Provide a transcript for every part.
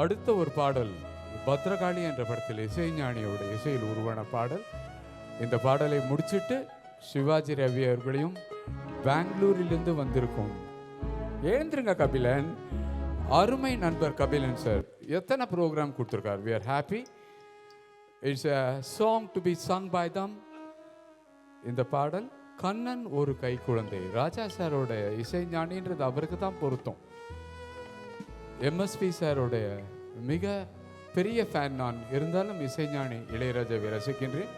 அடுத்த ஒரு பாடல் பத்ரகாளி என்ற படத்தில் இசைஞானியோட இசையில் உருவான பாடல். இந்த பாடலை முடிச்சிட்டு சிவாஜி ரவி அவர்களையும் பெங்களூரிலிருந்து வந்திருக்கும். எழுந்திருங்க கபிலன். அருமை நண்பர் கபிலன் சார் எத்தனை ப்ரோக்ராம் கொடுத்துருக்கார்? We are happy it's a song to be sung by them இந்த பாடல் கண்ணன் ஒரு கை குழந்தை ராஜா சாரோட இசைஞானின்றது அவருக்கு தான் பொருத்தம். எம்எஸ்பி சாருடைய மிக பெரிய ஃபேன் நான் இருந்தாலும் இசைஞானி இளையராஜாவை ரசிக்கின்றேன்.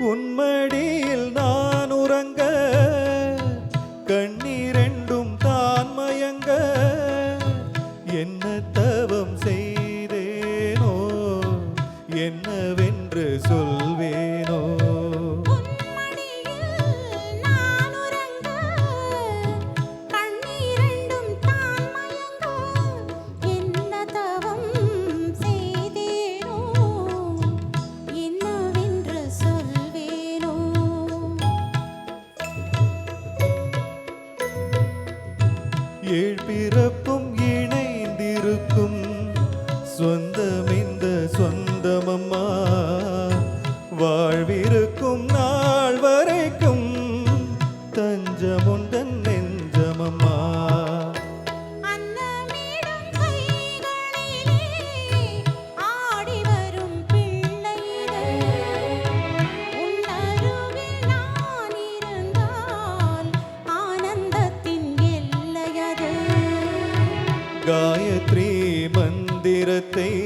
உன்மடியில் நான் 尊 மந்திரத்தை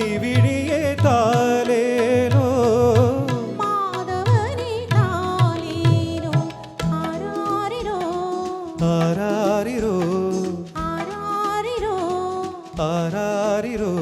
மைவிழியே தாலேலோ மாதவனே தாலேலோ ஆராரிரோ? ஆராரிரோ? ஆராரிரோ? ஆராரிரோ?